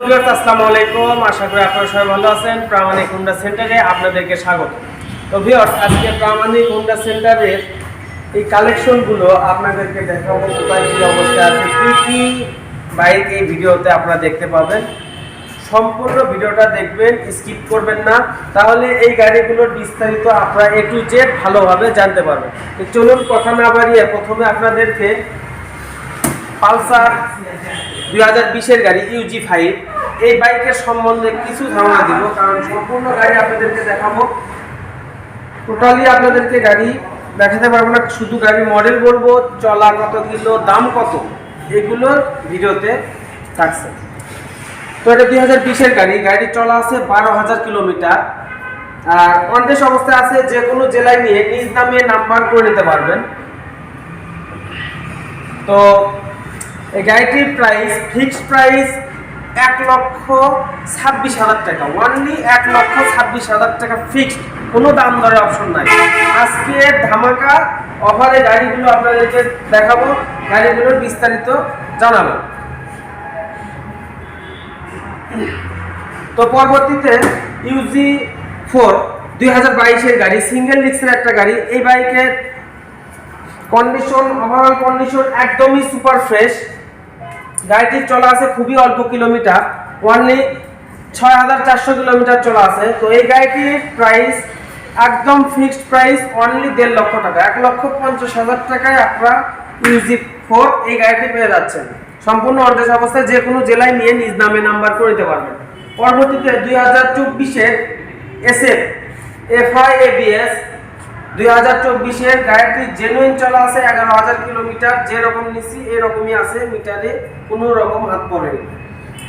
আসসালামু আলাইকুম। আশা করি আপনারা সবাই ভালো আছেন। প্রামাণিক হুন্ডা সেন্টারে আপনাদেরকে স্বাগত। তো ভিউয়ার্স, আজকে প্রামাণিক হুন্ডা সেন্টারের এই কালেকশনগুলো আপনাদেরকে দেখাবো। কোথায় কি অবস্থা আছে, কি কি বাইক এই ভিডিওতে আপনারা দেখতে পাবেন। সম্পূর্ণ ভিডিওটা দেখবেন, স্কিপ করবেন না। তাহলে এই গাড়িগুলোর বিস্তারিত আপনারা এ টু জেড ভালোভাবে জানতে পারবেন। চলুন কথা না বাড়িয়ে প্রথমে আপনাদেরকে পালসার দুই হাজার বিশের গাড়ি ইউজি ফাইভ এই বাইকের সম্বন্ধে কিছু ধারণা দিব, কারণ সম্পূর্ণ গাড়ি আপনাদেরকে দেখাবো। টোটালি আপনাদেরকে গাড়ি দেখাতে পারব না, শুধু গাড়ি মডেল বলব, চলা কত কিলো, দাম কত এগুলো ভিডিওতে থাকছে। তো এটা দুই হাজার বিশের গাড়ি গাড়ি চলা আছে বারো হাজার কিলোমিটার। আর অনটেস অবস্থায় আছে যে কোনো জেলায় নিয়ে নিজ নামে নাম্বার করে নিতে পারবেন। তো এই গাড়িটির প্রাইস ফিক্সড প্রাইস এক লক্ষ ছাব্বিশ হাজার টাকা। ওনলি এক লক্ষ ছাব্বিশ হাজার টাকা ফিক্সড কোনো দাম দরে অপশন নাই। আজকে ধামাকা অফারে গাড়িগুলো আপনাদেরকে দেখাবো, গাড়িগুলোর বিস্তারিত জানাব। তো পরবর্তীতে ইউজি ফোর দুই হাজার বাইশের গাড়ি সিঙ্গেল ডিস্কের একটা গাড়ি। এই বাইকের কন্ডিশন ওভারঅল কন্ডিশন একদমই সুপার ফ্রেশ গাড়িটির চলা আছে খুবই অল্প কিলোমিটার। ওনলি ছয় হাজার চারশো কিলোমিটার চলা আছে। তো এই গাড়িটির প্রাইস একদম ফিক্সড প্রাইস অনলি দেড় লক্ষ টাকা। এক লক্ষ পঞ্চাশ হাজার টাকায় আপনারা ইউজি ফোর এই গাড়িটি পেয়ে যাচ্ছেন। সম্পূর্ণ অর্ধেশ অবস্থায় যে কোনো জেলায় নিয়ে নিজ নামে নাম্বার করে দিতে পারবেন। পরবর্তীতে দুই হাজার চব্বিশের এসএফ এফআই এবিএস দুই হাজার চব্বিশের গাড়িটি জেনুইন চলা আছে এগারো হাজার কিলোমিটার যেরকম নিছি এরকমই আছে, মিটারে কোনো রকম হাত পড়েনি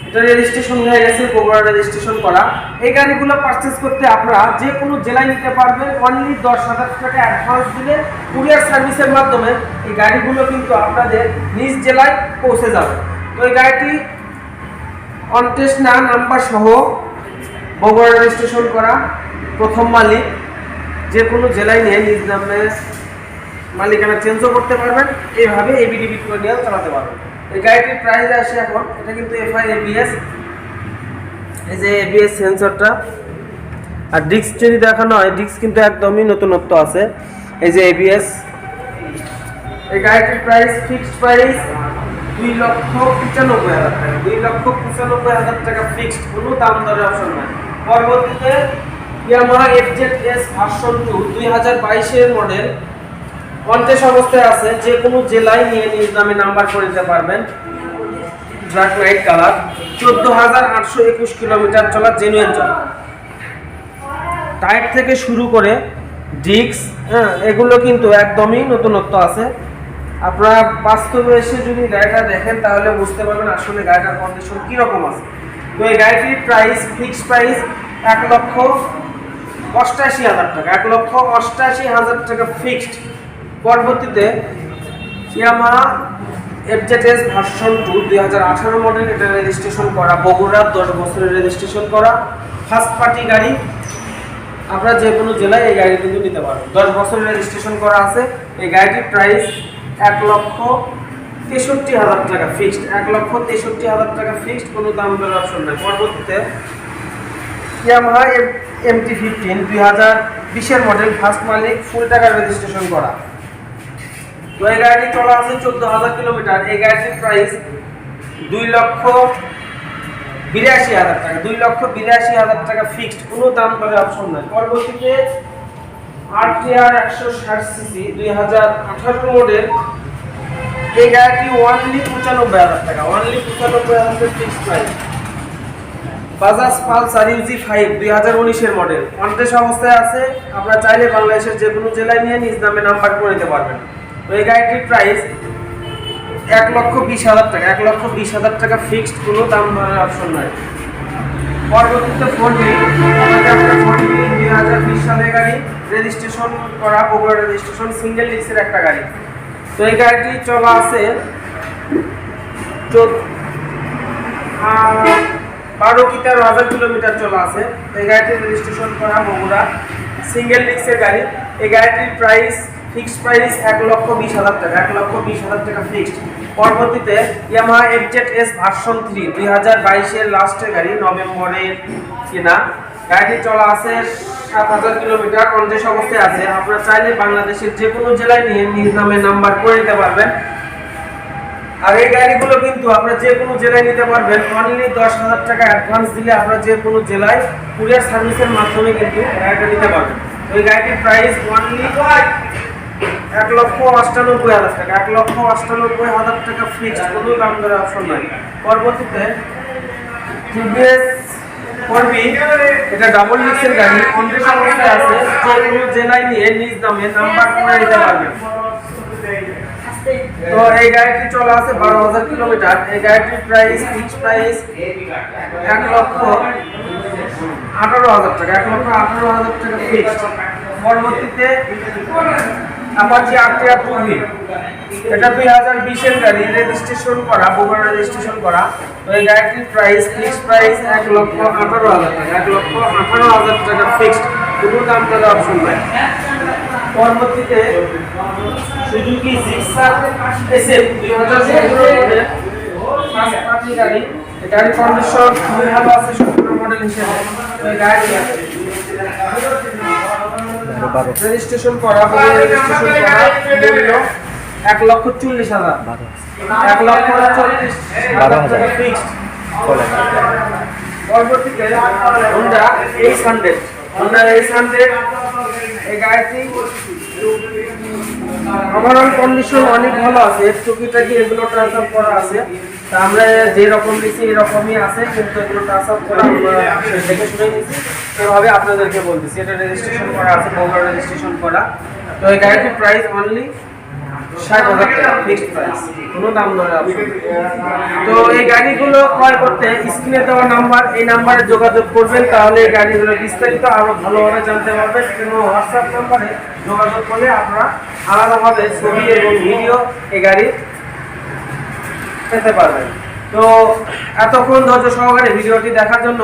এটা রেজিস্ট্রেশন হয়ে গেছে বগুড়া রেজিস্ট্রেশন করা। এই গাড়িগুলো পারচেস করতে আপনারা যে কোনো জেলায় নিতে পারবেন অনলি দশ হাজার টাকা অ্যাডভান্স দিলে কুরিয়ার সার্ভিসের মাধ্যমে এই গাড়িগুলো কিন্তু আপনাদের নিজ জেলায় পৌঁছে যাবে। তো এই গাড়িটি অনটেস্ট না নাম্বার সহ বগুড়া রেজিস্ট্রেশন করা প্রথম মালিক। যে কোনো জেলায় নিয়ে নিজ নামে মালিকানা চেঞ্জও করতে পারবেন। এইভাবে এবিডিবি করে নিয়েও চালাতে পারবেন। এই গাড়িটির প্রাইস আসে এখন, এটা কিন্তু এফআই এবিএস এই যে এবিএস সেন্সরটা আর ডিস্ক যদি দেখানো হয় ডিস্ক কিন্তু একদমই নতুনত্ব আছে। এই যে এবিএস এই গাড়িটির প্রাইস ফিক্সড প্রাইস দুই লক্ষ পঁচানব্বই হাজার টাকা। দুই লক্ষ পঁচানব্বই হাজার টাকা ফিক্সড কোনো দাম দরে অপশন নাই। পরবর্তীতে Yamaha FZ S version two, দুই হাজার বাইশের মডেল। পঞ্চাশ অবস্থায় আছে, যে কোনো জেলায় নিয়ে নিজ নামে নাম্বার করে দিতে পারবেন। ব্ল্যাক হোয়াইট কালার চোদ্দ হাজার আটশো একুশ কিলোমিটার চলা জেনুইন চলা। টায়ার থেকে শুরু করে ডিক্স হ্যাঁ এগুলো কিন্তু একদমই নতুনত্ব আছে। আপনারা বাস্তবে এসে যদি গাড়িটা দেখেন, তাহলে বুঝতে পারবেন আসলে গাড়িটার কন্ডিশন কীরকম আছে। তো এই গাড়িটির প্রাইস ফিক্সড প্রাইস এক লক্ষ অষ্টাশি হাজার টাকা, এক লক্ষ অষ্টাশি হাজার টাকা ফিক্সড পরবর্তীতে ইয়ামাহা এফজেডএস ভার্সন টু দুই হাজার আঠারো মডেল এটা রেজিস্ট্রেশন করা বগুড়ার দশ বছরের রেজিস্ট্রেশন করা। ফার্স্ট পার্টি গাড়ি, আপনারা যে কোনো জেলায় এই গাড়ি কিন্তু নিতে পারবেন। দশ বছরের রেজিস্ট্রেশন করা আছে। এই গাড়িটির প্রাইস এক লক্ষ তেষট্টি হাজার টাকা ফিক্সড এক লক্ষ তেষট্টি হাজার টাকা ফিক্সড কোনো দাম দরের অপশন নেই। পরবর্তীতে ইয়ামাহা এমটি ফিফটিন দুই হাজার বিশের মডেল ফার্স্ট মালিক ফুল টাকা রেজিস্ট্রেশন করা। তো এই গাড়িটি চলা আছে চোদ্দ হাজার কিলোমিটার। এই গাড়িটির প্রাইস দুই লক্ষ বিরাশি হাজার টাকা। দুই লক্ষ বিরাশি হাজার টাকা ফিক্সড কোনো দাম করে অপশন নাই। পরবর্তীতে আর একশো ষাট সিসি দুই হাজার আঠারো মডেল এই গাড়িটি ওয়ানলি পঁচানব্বই হাজার টাকা। ওয়ানলি পঁচানব্বই হাজার fixed price Bajaj Pulsar UG five, দুই হাজার উনিশের মডেল অনটেস অবস্থায় আছে আপনারা চাইলে বাংলাদেশের যে কোনো জেলায় নিয়ে নিজ নামে নাম্বার করে নিতে পারবেন। তো এই গাড়িটির প্রাইস এক লক্ষ বিশ হাজার টাকা, এক লক্ষ বিশ হাজার টাকা ফিক্সড কোনো দাম অপশন নয় পরবর্তীতে আপনার ফোর দুই হাজার বিশ সালের গাড়ি রেজিস্ট্রেশন করা বগুড়া রেজিস্ট্রেশন সিঙ্গেল ডিস্কের একটা গাড়ি। তো এই গাড়িটি চলা আছে চোদ্দ বারো কি তেরো হাজার কিলোমিটার চলা আছে। এই গাড়িটির রেজিস্ট্রেশন করা বগুড়া সিঙ্গেল ডিস্কের গাড়ি। এই গাড়িটির প্রাইস ফিক্সড প্রাইস এক লক্ষ বিশ হাজার টাকা। এক লক্ষ বিশ হাজার টাকা ফিক্সড পরবর্তীতে Yamaha FZ S version three দুই হাজার বাইশের লাস্টের গাড়ি, নভেম্বরের কেনা। গাড়িটি চলা আছে সাত হাজার কিলোমিটার কন্টেস অবস্থায় আছে। আপনারা চাইলে বাংলাদেশের যে কোনো জেলায় নিয়ে নিজ নামে নাম্বার করে নিতে পারবেন। আর এই গাড়িগুলো কিন্তু আপনারা যে কোনো জেলায় নিতে পারবেন। অনলি দশ হাজার টাকা অ্যাডভান্স দিলে আপনারা যে কোনো জেলায় কুরিয়ার সার্ভিসের মাধ্যমে কিন্তু গাড়িটা নিতে পারবেন। ওই গাড়িটির প্রাইস অনলি এক লক্ষ অষ্টানব্বই হাজার টাকা। এক লক্ষ অষ্টানব্বই হাজার টাকা ফিক্সড কোনো দাম দেওয়ার অপশন নাই। পরবর্তীতে টিভিএস করবি এটা ডাবল ডিক্সের গাড়ি। কন্ডিশ অবস্থায় আছে। যে কোনো জেলায় নিয়ে নিজ দামে নাম্বার করে নিতে পারবেন। তো এই গাড়িটি চলা আছে বারো হাজার কিলোমিটার। এই গাড়িটির প্রাইস ফিক্স প্রাইস এক লক্ষ আঠারো হাজার টাকা, এক লক্ষ আঠারো হাজার টাকা ফিক্সড পরবর্তীতে আপাচি আরটিআর টুভি এটা দুই হাজার বিশের গাড়ি রেজিস্ট্রেশন করা বোমার রেজিস্ট্রেশন করা। তো এই গাড়িটির প্রাইস ফিক্স প্রাইস এক লক্ষ আঠারো হাজার টাকা, এক লক্ষ আঠারো হাজার টাকা ফিক্সড কোনো দাম দেওয়ার অপশন নাই। পরবর্তীতে সুজুকি জিক্সার এসএফ দুই হাজার সতেরো ফার্স্ট পার্টি গাড়ি। গাড়ির কন্ডিশন খুবই ভালো আছে মডেল হিসেবে। গাড়ি রেজিস্ট্রেশন করা রেজিস্ট্রেশন করা এক লক্ষ চল্লিশ হাজার। এক লক্ষ চল্লিশ হাজার পরবর্তীতে এইচ হান্ড্রেড এইচ হান্ড্রেড এই গাড়িটি ওভারঅল কন্ডিশন অনেক ভালো আছে। টুকিটাকি এগুলো ট্রান্সফার করা আছে। তা আমরা যে রকম নিছি এরকমই আছে, কিন্তু এগুলো ট্রান্সফার করা আমরা দেখে শুনে নিছি। সেভাবে আপনাদেরকে বলতেছি, এটা রেজিস্ট্রেশন করা আছে মোবাইল রেজিস্ট্রেশন করা। তো এই গাড়িটির প্রাইস অনলি যোগাযোগ করবেন, তাহলে গাড়িগুলো বিস্তারিত ভালোভাবে জানতে পারবেন। হোয়াটসঅ্যাপ নাম্বারে যোগাযোগ করলে আপনারা আলাদাভাবে ছবি এবং ভিডিও এই গাড়ির পেতে পারবেন। তো এতক্ষণ ধৈর্য সহকারে ভিডিওটি দেখার জন্য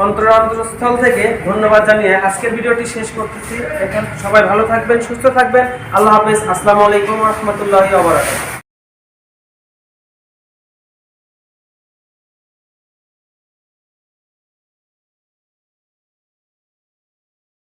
অন্তর অন্তরস্থল থেকে ধন্যবাদ জানিয়ে আজকের ভিডিওটি শেষ করতেছি। এখন সবাই ভালো থাকবেন, সুস্থ থাকবেন। আল্লাহ হাফেজ। আসসালামু আলাইকুম রহমতুল্লাহি